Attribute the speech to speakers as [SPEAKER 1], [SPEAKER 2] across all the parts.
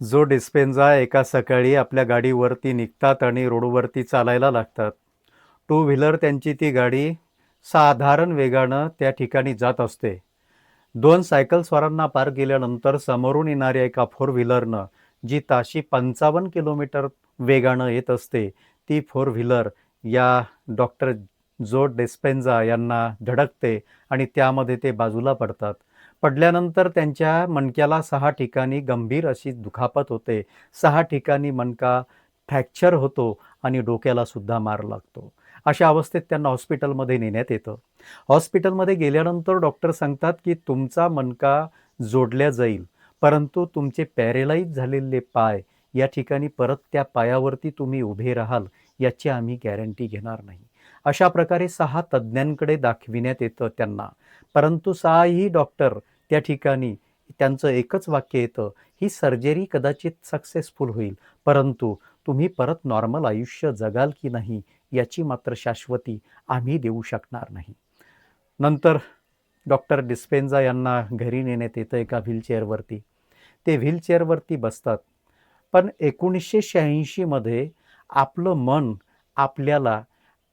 [SPEAKER 1] जो डिस्पेन्झा एका सकाळी आपल्या गाडीवरती निघतात आणि रोडवरती चालायला लागतात. टू व्हीलर त्यांची ती गाडी साधारण वेगानं त्या ठिकाणी जात असते. दोन सायकल स्वारांना पार केल्यानंतर समोरून येणाऱ्या एका फोर व्हीलरनं जी ताशी पंचावन्न किलोमीटर वेगानं येत असते ती फोर व्हीलर या डॉक्टर जो डेस्पेन्झा यांना धडकते आणि त्यामध्ये ते बाजूला पडतात. पडल्यानंतर त्यांच्या मणक्याला सहा ठिकाणी गंभीर अशी दुखापत होते. सहा ठिकाणी मणका फ्रॅक्चर होतो आणि डोक्याला सुद्धा मार लागतो. अशा अवस्थेत त्यांना हॉस्पिटलमध्ये नेण्यात येतं. हॉस्पिटलमध्ये गेल्यानंतर डॉक्टर सांगतात की तुमचा मणका जोडल्या जाईल परंतु तुमचे पॅरेलाईज झालेले पाय या ठिकाणी परत त्या पायावरती तुम्ही उभे राहाल याची आम्ही गॅरंटी घेणार नाही. अशा प्रकारे सहा तज्ज्ञांकडे दाखविण्यात येतं त्यांना. परंतु सहाही डॉक्टर त्या ठिकाणी त्यांचं एकच वाक्य येतं ही सर्जरी कदाचित सक्सेसफुल होईल परंतु तुम्ही परत नॉर्मल आयुष्य जगाल की नाही याची मात्र शाश्वती आम्ही देऊ शकणार नाही. नंतर डॉक्टर डिस्पेन्झा यांना घरी नेण्यात येतं एका व्हीलचेअरवरती. ते व्हीलचेअरवरती बसतात. पण एकोणीसशे शहाऐंशीमध्ये आपलं मन आपल्याला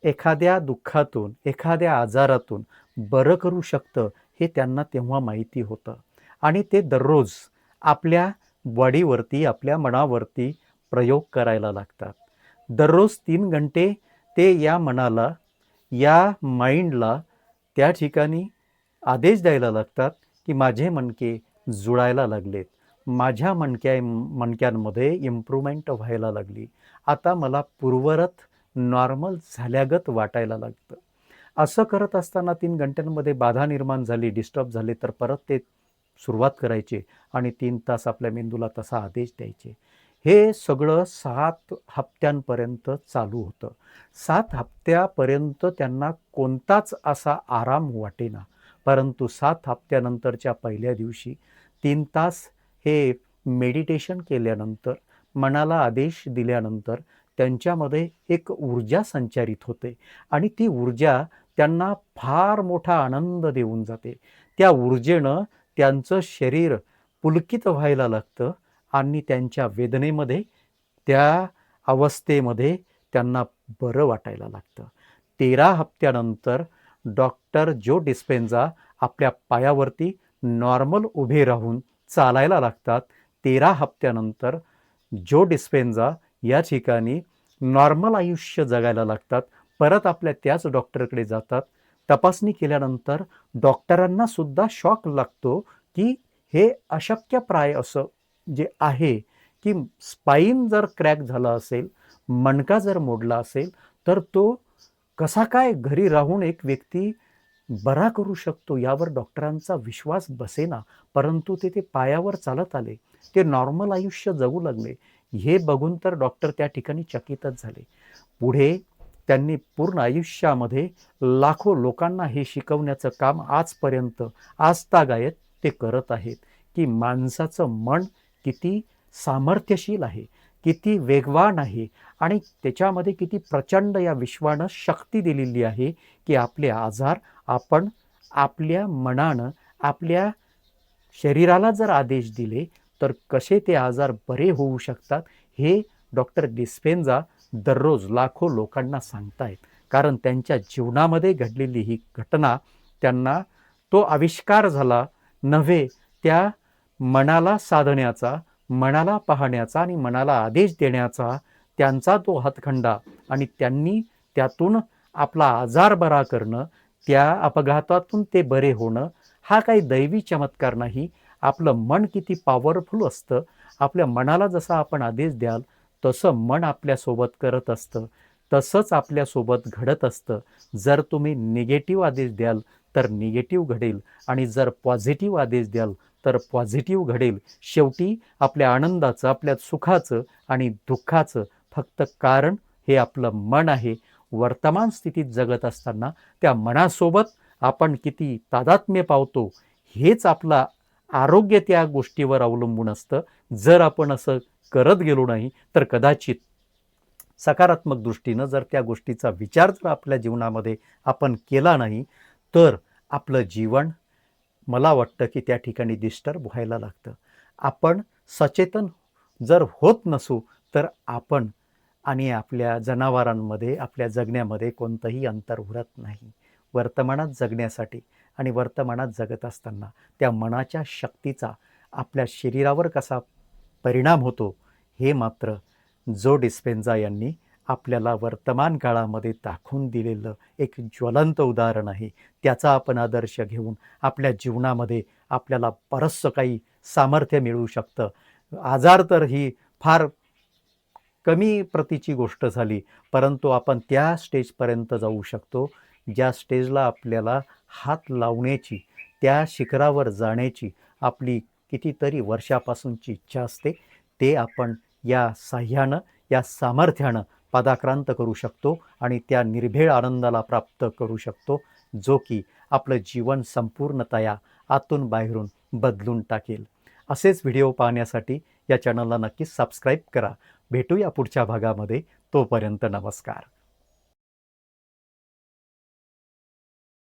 [SPEAKER 1] एखाद्या दुःखातून एखाद्या आजारातून बरं करू शकतं हे त्यांना तेव्हा माहिती होतं. आणि ते दररोज आपल्या बॉडीवरती आपल्या मनावरती प्रयोग करायला लागतात. दररोज तीन घंटे ते या मनाला या माइंडला त्या ठिकाणी आदेश द्यायला लागतात की माझे मणके जुळायला लागलेत. माझ्या मणक्या मणक्यांमध्ये इम्प्रूव्हमेंट व्हायला लागली. आता मला पूर्वरत नॉर्मल झाल्यागत वाटायला लागतं. असं करत असताना तीन घंट्यांमध्ये बाधा निर्माण झाली डिस्टर्ब झाले तर परत ते सुरुवात करायचे आणि तीन तास आपल्या मेंदूला तसा आदेश द्यायचे. हे सगळं सात हप्त्यांपर्यंत चालू होतं. सात हप्त्यापर्यंत त्यांना कोणताच असा आराम वाटेना. परंतु सात हप्त्यानंतरच्या पहिल्या दिवशी तीन तास हे मेडिटेशन केल्यानंतर मनाला आदेश दिल्यानंतर त्यांच्यामध्ये एक ऊर्जा संचारित होते आणि ती ऊर्जा त्यांना फार मोठा आनंद देऊन जाते. त्या ऊर्जेनं त्यांचं शरीर पुलकित व्हायला लागतं आणि त्यांच्या वेदनेमध्ये त्या अवस्थेमध्ये त्यांना बरं वाटायला लागतं. तेरा हप्त्यानंतर डॉक्टर जो डिस्पेन्झा आपल्या पायावरती नॉर्मल उभे राहून चालायला लागतात तेरा हप्त्यानंतर जो डिस्पेन्झा या ठिकाणी नॉर्मल आयुष्य जगायला लागतात परत आपल्या त्याच डॉक्टरकडे जातात. तपासणी केल्यानंतर डॉक्टरांना सुद्धा शॉक लागतो की हे अशक्यप्राय असं जे आहे की स्पाईन जर क्रॅक झाला असेल मणका जर मोडला असेल तर तो कसा काय घरी राहून एक व्यक्ती बरा करू शकतो यावर डॉक्टरांचा विश्वास बसेना. परंतु ते ते पायावर चालत आले. ते नॉर्मल आयुष्य जगू लागले. हे बघून तर डॉक्टर त्या ठिकाणी चकितच झाले. पुढे त्यांनी पूर्ण आयुष्यामध्ये लाखो लोकांना हे शिकवण्याचं काम आजपर्यंत आजतागायत ते करत आहेत की माणसाचं मन किती सामर्थ्यशील आहे किती वेगवान आहे आणि त्याच्यामध्ये किती प्रचंड या विश्वानं शक्ती दिलेली आहे की आपले आजार आपण आपल्या मनानं आपल्या शरीराला जर आदेश दिले तर कसे ते आजार बरे होऊ शकतात हे डॉक्टर डिस्पेन्झा दररोज लाखो लोकांना सांगतायत. कारण त्यांच्या जीवनामध्ये घडलेली ही घटना त्यांना तो आविष्कार झाला नव्हे त्या मनाला साधण्याचा मनाला पाहण्याचा आणि मनाला आदेश देण्याचा त्यांचा तो हातखंडा आणि त्यांनी त्यातून आपला आजार बरा करणं त्या अपघातातून ते बरे होणं हा काही दैवी चमत्कार नाही. आपलं मन किती पॉवरफुल असतं. आपल्या मनाला जसा आपण आदेश द्याल तसं मन आपल्यासोबत करत असतं तसंच आपल्यासोबत घडत असतं. जर तुम्ही निगेटिव्ह आदेश द्याल तर निगेटिव्ह घडेल आणि जर पॉझिटिव्ह आदेश द्याल तर पॉझिटिव्ह घडेल. शेवटी आपल्या आनंदाचं आपल्या सुखाचं आणि दुःखाचं फक्त कारण हे आपलं मन आहे. वर्तमान स्थितीत जगत असताना त्या मनासोबत आपण किती तादात्म्य पावतो हेच आपला आरोग्य त्या गोष्टीवर अवलंबून असतं. जर आपण असं करत गेलो नाही तर कदाचित सकारात्मक दृष्टीनं जर त्या गोष्टीचा विचार जर आपल्या जीवनामध्ये आपण केला नाही तर आपलं जीवन मला वाटतं की त्या ठिकाणी डिस्टर्ब व्हायला लागतं. आपण सचेतन जर होत नसू तर आपण आणि आपल्या जनावरांमध्ये आपल्या जगण्यामध्ये कोणतंही अंतर उरत नाही. वर्तमानात जगण्यासाठी आणि वर्तमानात जगत असताना त्या मनाच्या शक्तीचा आपल्या शरीरावर कसा परिणाम होतो हे मात्र जो डिस्पेन्झा यांनी आपल्याला वर्तमान काळामध्ये दाखवून दिलेलं एक ज्वलंत उदाहरण आहे त्याचा आपण आदर्श घेऊन आपल्या जीवनामध्ये आपल्याला बरंचसं काही सामर्थ्य मिळू शकतं. आजार तर ही फार कमी प्रतीची गोष्ट झाली परंतु आपण त्या स्टेजपर्यंत जाऊ शकतो ज्या स्टेजला आपल्याला हात लावण्याची त्या शिखरावर जाण्याची आपली कितीतरी वर्षापासूनची इच्छा असते ते आपण या साह्यानं या सामर्थ्यानं पदाक्रांत करू शकतो आणि त्या निर्भेळ आनंदाला प्राप्त करू शकतो जो की आपलं जीवन संपूर्णतया आतून बाहेरून बदलून टाकेल. असेच व्हिडिओ पाहण्यासाठी या चॅनलला नक्कीच सबस्क्राईब करा. भेटूया पुढच्या भागामध्ये. तोपर्यंत नमस्कार.